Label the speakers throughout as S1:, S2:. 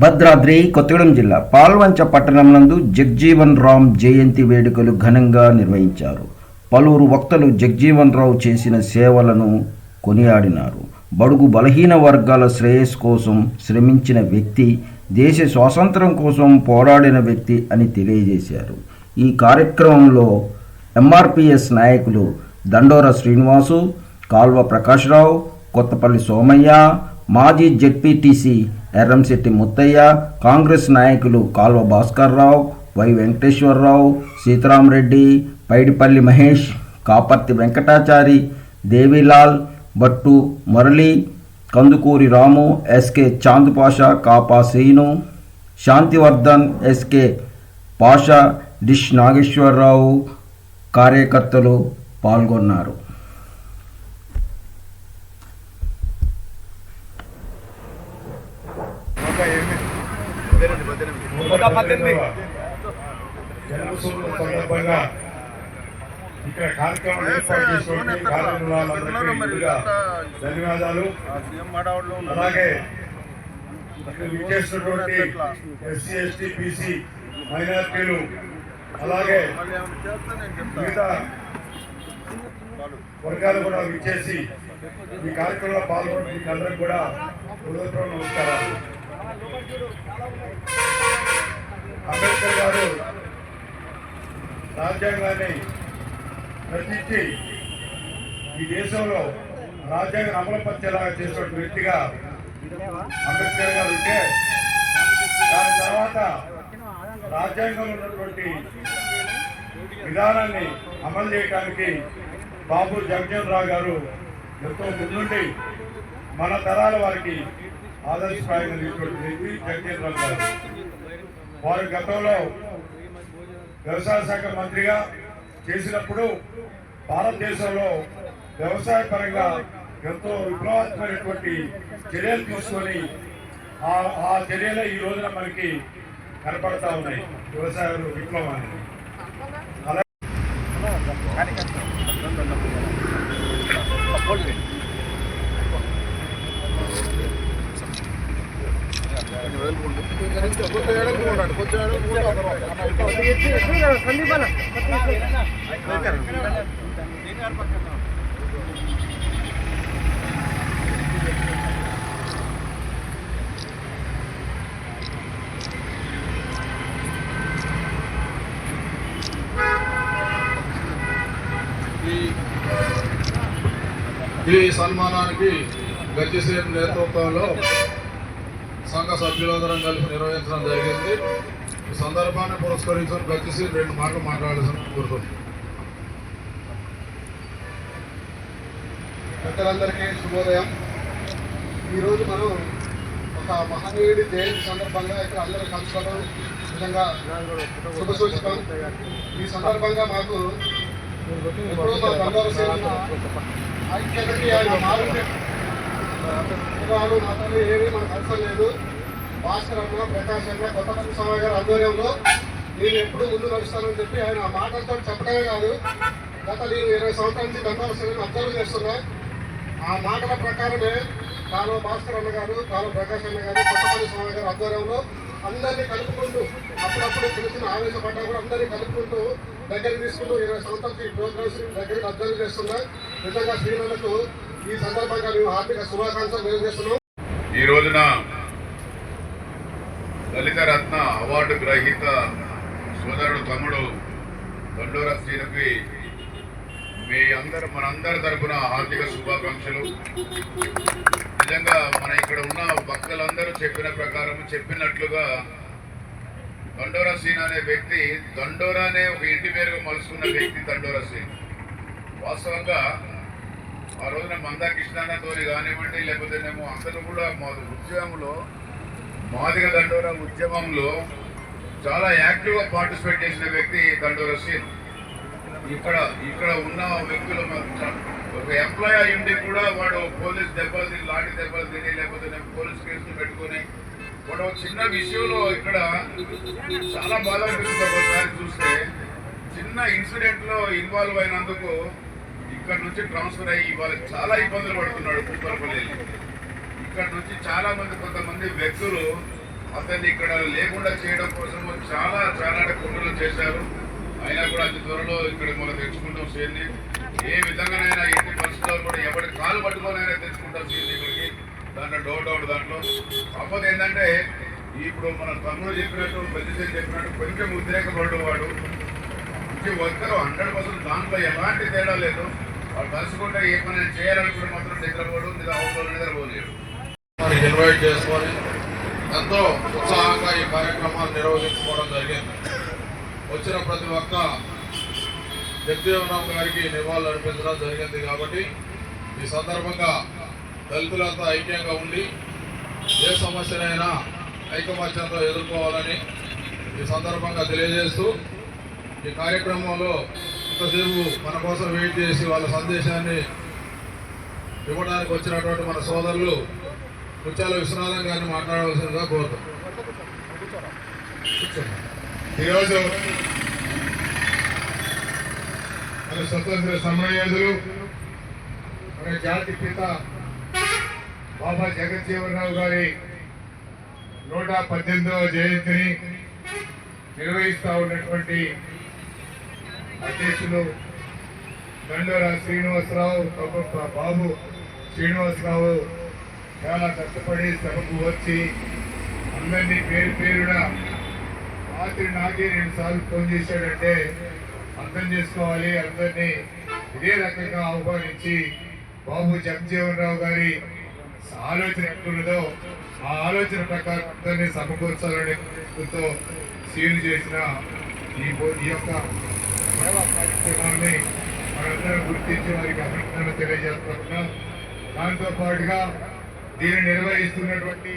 S1: భద్రాద్రి కొత్తగూడెం జిల్లా పాల్వంచ పట్టణం నందు జగ్జీవన్ రామ్ జయంతి వేడుకలు ఘనంగా నిర్వహించారు. పలువురు వక్తలు జగ్జీవన్ రావు చేసిన సేవలను కొనియాడినారు. బడుగు బలహీన వర్గాల శ్రేయస్సు కోసం శ్రమించిన వ్యక్తి దేశ స్వాతంత్రం కోసం పోరాడిన వ్యక్తి అని తెలియజేశారు. ఈ కార్యక్రమంలో ఎంఆర్పిఎస్ నాయకులు దండోర శ్రీనివాసు కాల్వ ప్రకాశ్రావు కొత్తపల్లి సోమయ్య మాజీ జెడ్పీటీసీ ఎర్రంశెట్టి ముత్తయ్య కాంగ్రెస్ నాయకులు Kalva Bhaskarrao Y Venkateswararao Seetharamareddy Paidipalli Mahesh Kaparthi Venkatachari Devilal Bhattu Murali Kandukuri Ramu SK Chand Pasha Kapa Srinu Shanthivardhan SK Pasha dish Nageswararao కార్యకర్తలు పాల్గొన్నారు.
S2: సందర్భంగా ఇక్కడ కార్యక్రమం ఏర్పాటు చేసినటువంటి ధన్యవాదాలు అలాగే ఇక్కడ విచ్చేసినటువంటి ఎస్సీ ఎస్టీ బీసీ మైనార్టీలు అలాగే మిగతా వర్గాలు కూడా విచ్చేసి ఈ కార్యక్రమంలో పాల్గొన్న మీకు అందరికి కూడా హృదయపూర్వక నమస్కారాలు. అంబేద్కర్ గారు రాజ్యాంగాన్ని రచించి ఈ దేశంలో రాజ్యాంగం అమలుపరిచేలాగా చేసినటువంటి వ్యక్తిగా అంబేద్కర్ గారు ఉంటే దాని తర్వాత రాజ్యాంగంలో ఉన్నటువంటి విధానాన్ని అమలు చేయడానికి బాబు జగజీవన్ రావు గారు ఎంతో ముందుండి మన తరాల వారికి ఆదర్శప్రాయంగా తీసుకున్న వ్యక్తి జగజీవన్ గారు. వారు గతంలో వ్యవసాయ శాఖ మంత్రిగా చేసినప్పుడు భారతదేశంలో వ్యవసాయ పరంగా ఎంతో విప్లవాత్మకమైనటువంటి చర్యలు తీసుకొని ఆ ఆ చర్యలే ఈ రోజున మనకి కనపడతా ఉన్నాయి. వ్యవసాయ విప్లవాన్ని అలాగే
S3: ఈ ఈ సన్మానానికి గచ్చిసేపు నేతృత్వంలో సంఘ సభ్యులందరం కలిపి నిర్వహించడం జరిగింది. ఈ సందర్భాన్ని పురస్కరించుకొని గచ్చిసేపు రెండు మాటలు మాట్లాడాల్సిన కోరుతుంది
S4: పెద్దలందరికీ శుభోదయం. ఈరోజు మనం ఒక మహనీయుడి జయంతి సందర్భంగా ఇక్కడ అందరూ కలుసుకోవడం నిజంగా శుభ సూచకం ఈ సందర్భంగా మాకు ఎప్పుడో మా బంగారు సేన ఐక్యతకి ఆయన మారుండే వాడు మాత్రమే ఏమీ మనకు అవసరం లేదు. భాస్కర్ ప్రకాశంగా కొత్త స్వామి గారి ఆధ్వర్యంలో నేను ఎప్పుడు ముందు నడుస్తానని చెప్పి ఆయన ఆ మాటలతో చెప్పడమే కాదు గత నేను ఇరవై సంవత్సరాల నుంచి బంగారు సేనను అబ్జర్వ్ చేస్తున్నా. ఆ మాటల ప్రకారమే కాలువ భాస్కర్ అన్న గారు కాలువ ప్రకాష్ అన్న గారు కొత్తపల్లి స్వామి గారి ఆధ్వర్యంలో అందరినీ కలుపుకుంటూ అప్పుడప్పుడు చిన్న చిన్న ఆవేశపడ్డా కూడా అందరినీ కలుపుకుంటూ దగ్గర తీసుకుంటూ ఇరవై సంవత్సరాలకి ప్రోగ్రామ్స్ దగ్గర అబ్జర్వ్ చేస్తున్నా. నిజంగా ఈ సందర్భంగా మేము శుభాకాంక్షలు తెలియజేస్తున్నాం.
S3: ఈ రోజున దళిత రత్న అవార్డు గ్రహీత సోదరుడు తమ్ముడు దండోర శ్రీలకి మీ అందరు మనందరి తరపున హార్దిక శుభాకాంక్షలు. నిజంగా మన ఇక్కడ ఉన్న భక్తులందరూ చెప్పిన ప్రకారం చెప్పినట్లుగా దండోరా సీన్ అనే వ్యక్తి దండోరా అనే ఒక ఇంటి పేరుగా మలుసుకున్న వ్యక్తి దండోరా సీన్ వాస్తవంగా ఆ రోజున మందా కృష్ణానతోని కానివ్వండి లేకపోతేనేమో అందరూ కూడా మా ఉద్యమంలో మాదిగ దండోరా ఉద్యమంలో చాలా యాక్టివ్గా పార్టిసిపేట్ చేసిన వ్యక్తి దండోరా సీన్. ఇక్కడ ఇక్కడ ఉన్న వ్యక్తులు ఒక ఎంప్లాయ్ అయి ఉండి కూడా వాడు పోలీస్ దెబ్బలు తిని లాంటి దెబ్బలు తిని లేకపోతే పోలీస్ కేసులు పెట్టుకొని వాడు చిన్న విషయంలో ఇక్కడ చాలా బాధ అనిపిస్తుంది. ఒకసారి చూస్తే చిన్న ఇన్సిడెంట్లో ఇన్వాల్వ్ అయినందుకు ఇక్కడ నుంచి ట్రాన్స్ఫర్ అయ్యి వాళ్ళకి చాలా ఇబ్బందులు పడుతున్నాడు కూపర్పల్లి ఇక్కడ నుంచి చాలా మంది కొంతమంది వ్యక్తులు అతన్ని ఇక్కడ లేకుండా చేయడం కోసం చాలా చాలా కుట్రలు చేశారు. అయినా కూడా అతి త్వరలో ఇక్కడ మనం తెచ్చుకుంటాం సీన్ని ఏ విధంగానైనా ఎన్ని పరిస్థితుల్లో కూడా ఎవరి కాలు పట్టుకోనైనా తెచ్చుకుంటాం సీఎన్ ఇక్కడికి. దాంట్లో డౌట్ డౌట్ దాంట్లో. కాకపోతే ఏంటంటే ఇప్పుడు మన తమ్ముడు చెప్పినట్టు పెద్ద చెప్పినట్టు కొంచెం ఉద్రేకపడు వాడు. ప్రతి హండ్రెడ్ పర్సెంట్ దాంట్లో ఎలాంటి తేడా లేదు. వాళ్ళు కలుసుకుంటే ఏ పని చేయాలనుకుంటే మాత్రం నిద్రపోవడం నిద్ర అవసరం నిద్రపోలేరు
S5: మరి ఇన్వైట్ చేసుకొని ఎంతో ఉత్సాహంగా ఈ కార్యక్రమాలు నిర్వహించుకోవడం జరిగింది. వచ్చిన ప్రతి ఒక్క జగజీవనరావు గారికి నివాళులు అర్పించడం జరిగింది కాబట్టి ఈ సందర్భంగా దళితులంతా ఐక్యంగా ఉండి ఏ సమస్యనైనా ఐకమత్యంతో ఎదుర్కోవాలని ఈ సందర్భంగా తెలియజేస్తూ ఈ కార్యక్రమంలో ఎంతసేపు మన కోసం వెయిట్ చేసి వాళ్ళ సందేశాన్ని ఇవ్వడానికి వచ్చినటువంటి మన సోదరులు ముత్యాల విశ్వనాథం గారిని మాట్లాడవలసిందిగా కోరుతాం.
S6: ఈరోజు మన స్వతంత్ర సమరయోధులు మన జాతి పిత బాబా జగజ్జీవనరావు గారి నూట పద్దెనిమిదవ జయంతిని నిర్వహిస్తూ ఉన్నటువంటి అధ్యక్షులు దండోరా శ్రీనివాసరావు తప్ప బాబు శ్రీనివాసరావు చాలా కష్టపడి సభకు వచ్చి అందరినీ పేరు పేరున రాత్రి నాకే రెండు సార్లు ఫోన్ చేశాడంటే అర్థం చేసుకోవాలి. అందరినీ ఇదే రకంగా ఆహ్వానించి బాబు జగజ్జీవన్ రావు గారి ఆలోచన ఎక్కడున్నదో ఆ ఆలోచన ప్రకారం అందరినీ సమకూర్చాలనే చేసిన ఈ యొక్క కార్యక్రమాన్ని మనందరం గుర్తించి వారికి అభినందనలు తెలియజేస్తున్నాం. దాంతో పాటుగా దీన్ని నిర్వహిస్తున్నటువంటి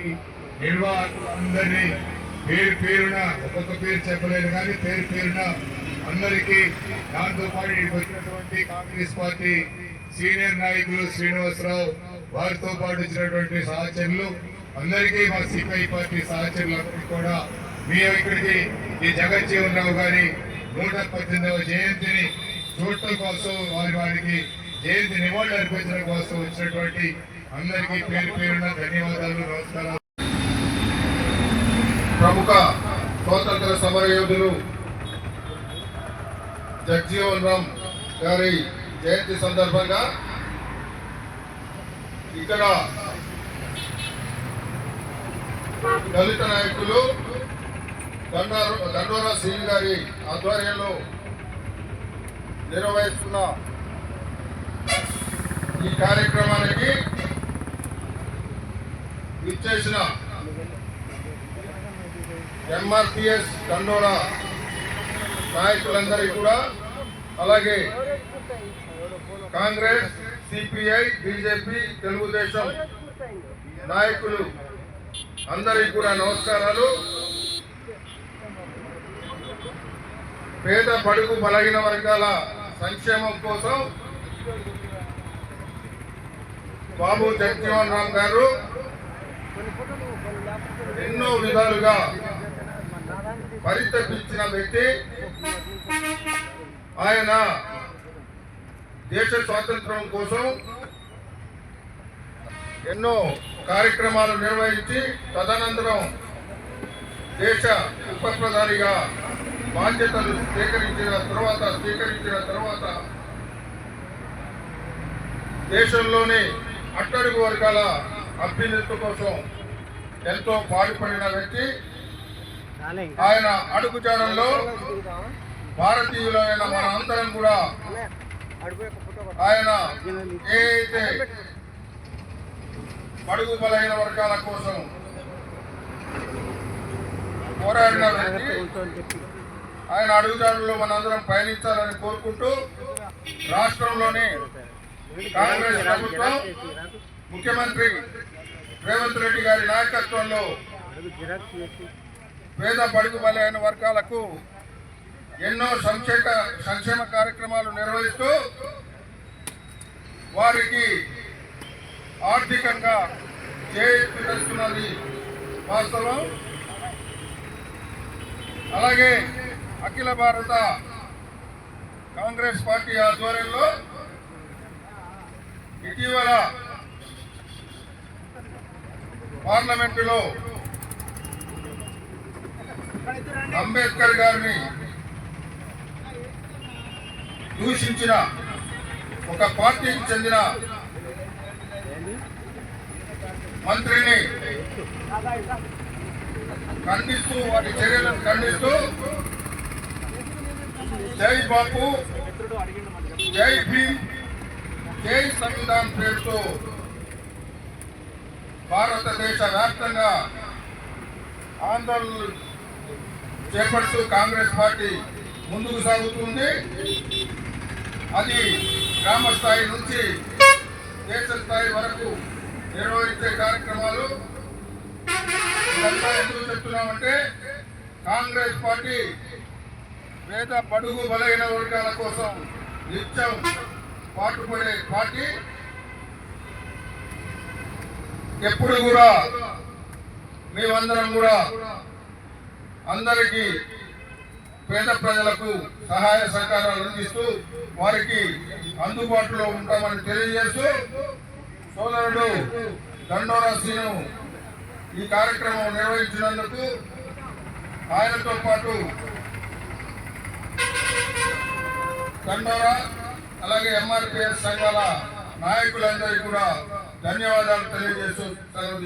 S6: నిర్వాహకులందరినీ పేరు పేరున ఒక్కొక్క పేరు చెప్పలేదు కానీ పేరు పేరున అందరికీ దాంతో పాటు ఇక్కడికి వచ్చినటువంటి కాంగ్రెస్ పార్టీ సీనియర్ నాయకులు శ్రీనివాసరావు వారితో పాటు వచ్చినటువంటి సహచరులు అందరికీ మా సిపిఐ పార్టీ సహచరులందరికీ కూడా మీ ఇక్కడికి ఈ జగజ్జీవన్ రావు గారి నూట పద్దెనిమిదవ జయంతిని చూడటం కోసం వారి వారికి జయంతి నివాళులు అర్పించడం కోసం వచ్చినటువంటి అందరికీ పేరు పేరున ధన్యవాదాలు నమస్కారాలు.
S5: ప్రముఖ స్వాతంత్ర సమర యోధులు జగజీవన్ రామ్ గారి జయంతి సందర్భంగా ఇక్కడ దళిత నాయకులు దండారు దండోరా శ్రీని గారి ఆధ్వర్యంలో నిర్వహిస్తున్న ఈ కార్యక్రమానికి ఇచ్చేసిన ఎంఆర్పిఎస్ దండోరా నాయకులందరికీ కూడా అలాగే కాంగ్రెస్ సిపిఐ బీజేపీ తెలుగుదేశం నాయకులు అందరికీ కూడా నమస్కారాలు. పేద బడుగు బలహీన వర్గాల సంక్షేమం కోసం బాబు జగజీవన్ రామ్ గారు ఎన్నో విధాలుగా పరితపించిన వ్యక్తి. ఆయన దేశ స్వాతంత్రం కోసం ఎన్నో కార్యక్రమాలు నిర్వహించి తదనంతరం దేశ ఉప ప్రధానిగా బాధ్యతలు స్వీకరించిన తర్వాత స్వీకరించిన తర్వాత దేశంలోని అట్టడుగు వర్గాల అభ్యున్నతి కోసం ఎంతో పాటుపడిన వ్యక్తి. ఆయన అడుగుజాడల్లో భారతీయులైన మన అందరం కూడా ఆయన ఏ అయితే బడుగు బలైన వర్గాల కోసం పోరాడిన వ్యక్తి ఆయన అడుగుదారుల్లో మనందరం పయనించాలని కోరుకుంటూ రాష్ట్రంలోని కాంగ్రెస్ ప్రభుత్వం ముఖ్యమంత్రి రేవంత్ రెడ్డి గారి నాయకత్వంలో పేద బడుగు బలైన వర్గాలకు ఎన్నో సంక్షేమ సంక్షేమ కార్యక్రమాలు నిర్వహిస్తూ వారికి ఆర్థికంగా చేస్తున్నది వాస్తవం. అలాగే అఖిల భారత కాంగ్రెస్ పార్టీ ఆధ్వర్యంలో ఇటీవల పార్లమెంటులో అంబేద్కర్ గారిని దూషించిన ఒక పార్టీకి చెందిన మంత్రిని ఖండిస్తూ వాటి చర్యలను ఖండిస్తూ జై బాపు జై భీమ్ జై సంవిధాన్ పేరుతో భారతదేశ వ్యాప్తంగా ఆందోళనలు చేపడుతూ కాంగ్రెస్ పార్టీ ముందుకు సాగుతుంది. అది గ్రామ స్థాయి నుంచి దేశ స్థాయి వరకు నిర్వహించే కార్యక్రమాలు. ఇదంతా ఎందుకు చెప్తున్నామంటే కాంగ్రెస్ పార్టీ పేద బడుగు బలైన వర్గాల కోసం నిత్యం పాటుపడే పార్టీ ఎప్పుడు కూడా మేమందరం కూడా అందరికీ పేద ప్రజలకు సహాయ సహకారాలు అందిస్తూ వారికి అందుబాటులో ఉంటామని తెలియజేస్తూ సోదరుడు దండోరా శ్రీను ఈ కార్యక్రమం నిర్వహించినందుకు ఆయనతో పాటు దండోరా అలాగే ఎంఆర్పిఎస్ సంఘాల నాయకులందరికీ కూడా ధన్యవాదాలు తెలియజేస్తూ సెలవు